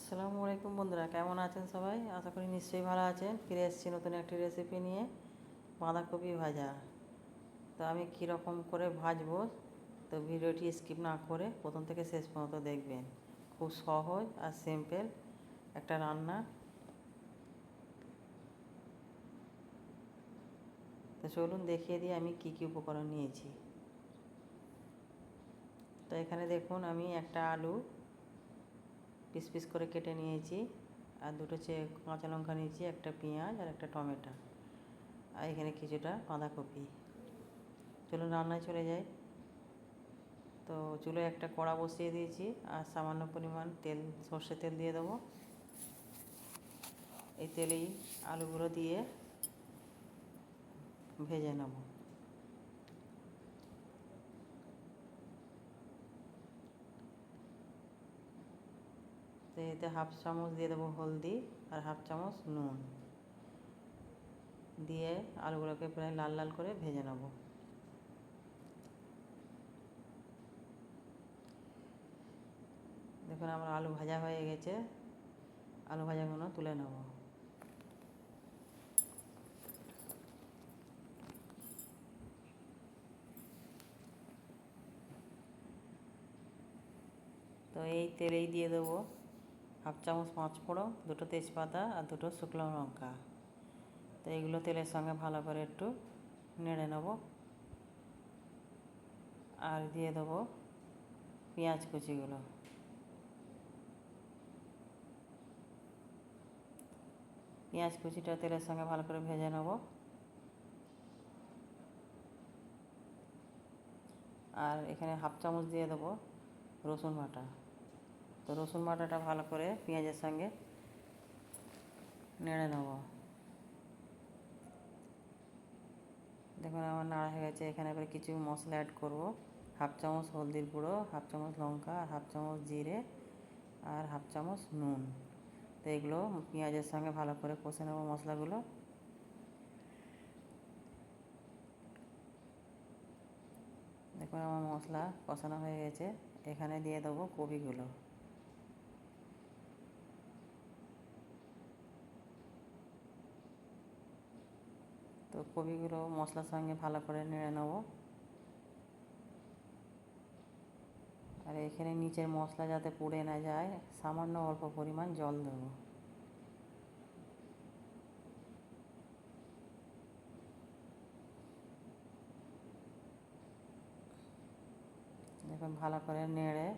আসসালামু আলাইকুম বন্ধুরা, কেমন আছেন সবাই? আশা করি নিশ্চয়ই ভালো আছেন। ফিরে এসেছি নতুন একটি রেসিপি নিয়ে, বাঁধাকপি ভাজা। তো আমি কীরকম করে ভাজবো, তো ভিডিওটি স্কিপ না করে প্রথম থেকে শেষ পর্যন্ত দেখবেন। খুব সহজ আর সিম্পল একটা রান্না। তো চলুন দেখিয়ে দিই আমি কি কি উপকরণ নিয়েছি। তো এখানে দেখুন, আমি একটা আলু পিস পিস করে কেটে নিয়েছি। আর দুটো চে কাঁচা লঙ্কা নিয়েছি, একটা পেঁয়াজ আর একটা টমেটো। আর এখানে কিছুটা বাঁধাকপি। চলুন রান্নায় চলে যাই। তো চুলোয় একটা কড়া বসিয়ে দিয়েছি আর সামান্য পরিমাণ তেল সর্ষে তেল দিয়ে দেবো। এই তেলেই আলুগুলো দিয়ে ভেজে নেব। তো এতে হাফ চামচ দিয়ে দেবো হলদি আর হাফ চামচ নুন। দিয়ে আলুগুলোকে প্রায় লাল লাল করে ভেজে নেব। দেখুন আমার আলু ভাজা হয়ে গেছে। আলু ভাজাগুলো তুলে নেব। তো এই তেলেই দিয়ে দেবো। হাফ চামচ পাঁচ দুটো তেজপাতা আর দুটো শুকনো লঙ্কা। তো এগুলো তেলের সঙ্গে ভালো করে একটু নেড়ে নেব। আর দিয়ে দেবো পেঁয়াজ কুচিগুলো। পেঁয়াজ কুচিটা তেলের সঙ্গে ভালো করে ভেজে নেব। আর এখানে হাফ চামচ দিয়ে দেবো রসুন বাটা। তো রসুন বাটাটা ভালো করে পেঁয়াজের সঙ্গে নেড়ে নেব। দেখুন আমার নাড়া হয়ে গেছে, এখানে এবার কিছু মশলা অ্যাড করব। হাফ চামচ হলদির গুঁড়ো, হাফ চামচ লঙ্কা, আর হাফ চামচ জিরে, আর হাফ চামচ নুন। তো এগুলো পেঁয়াজের সঙ্গে ভালো করে কষে নেব মশলাগুলো। দেখুন আমার মশলা কষানো হয়ে গেছে, এখানে দিয়ে দেবো কপিগুলো তো কপিগুলো মশলার সঙ্গে ভালো করে নেড়ে নেব। আর এখানে নিচের মশলা যাতে পুড়ে না যায়, সামান্য অল্প পরিমাণ জল দেবো। দেখুন ভালো করে নেড়ে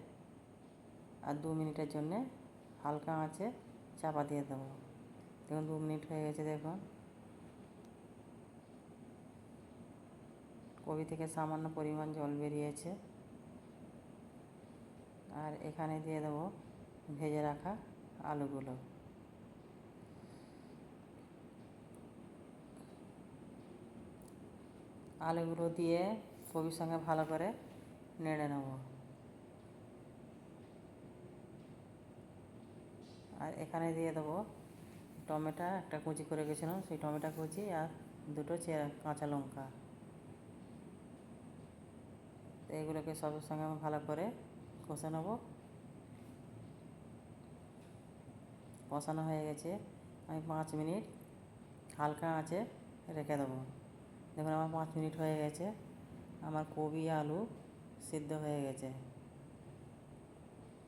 আর দু মিনিটের জন্যে হালকা আঁচে চাপা দিয়ে দেবো। দেখুন দু মিনিট হয়ে গেছে দেখুন। কবি থেকে সামান্য পরিমাণ জল বেরিয়েছে। আর এখানে দিয়ে দেবো ভেজে রাখা আলুগুলো। আলুগুলো দিয়ে কবির সঙ্গে ভালো করে নেড়ে নেব। আর এখানে দিয়ে দেবো টমেটো, একটা কুচি করে গেছিলাম সেই টমেটো কুচি আর দুটো কাঁচা লঙ্কা। তো এগুলোকে সবের সঙ্গে আমি ভালো করে কষে নেব। কষানো হয়ে গেছে। আমি পাঁচ মিনিট হালকা আঁচে রেখে দেবো। দেখুন, আমার পাঁচ মিনিট হয়ে গেছে। আমার কবি আলু সিদ্ধ হয়ে গেছে।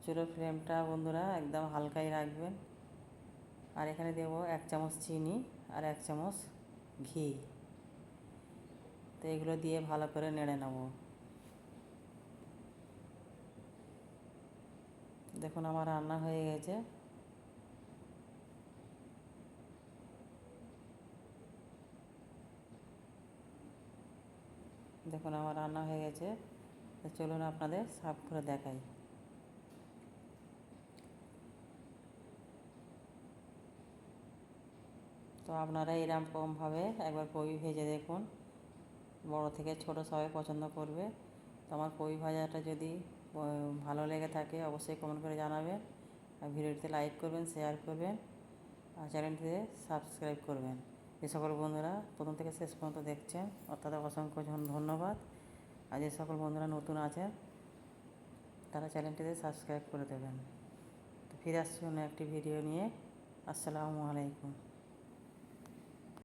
চুলোর ফ্লেমটা বন্ধুরা একদম হালকাই রাখবেন। আর এখানে দেব এক চামচ চিনি আর এক চামচ ঘি। তো এগুলো দিয়ে ভালো করে নেড়ে নেব। দেখুন আমার রান্না হয়ে গেছে। দেখুন আমার রান্না হয়ে গেছে। চলুন আপনাদের সাফ করে দেখাই। তো আপনারা এরকমভাবে একবার কবি ভেজে দেখুন। বড় থেকে ছোট সবাই পছন্দ করবে। তো আমার কবি ভাজাটা যদি ভালো লেগে থাকে, অবশ্যই কমেন্ট করে জানাবেন। আর ভিডিওটিতে লাইক করবেন শেয়ার করবেন, আর চ্যানেলটিতে সাবস্ক্রাইব করবেন। যে সকল বন্ধুরা প্রথম থেকে শেষ পর্যন্ত দেখছেন, অর্থাৎ অসংখ্য ধন্যবাদ। আর যে সকল বন্ধুরা নতুন আছেন, তারা চ্যানেলটিতে সাবস্ক্রাইব করে দেবেন। তো ফিরে আসছি অন্য একটি ভিডিও নিয়ে। আসসালামু আলাইকুম।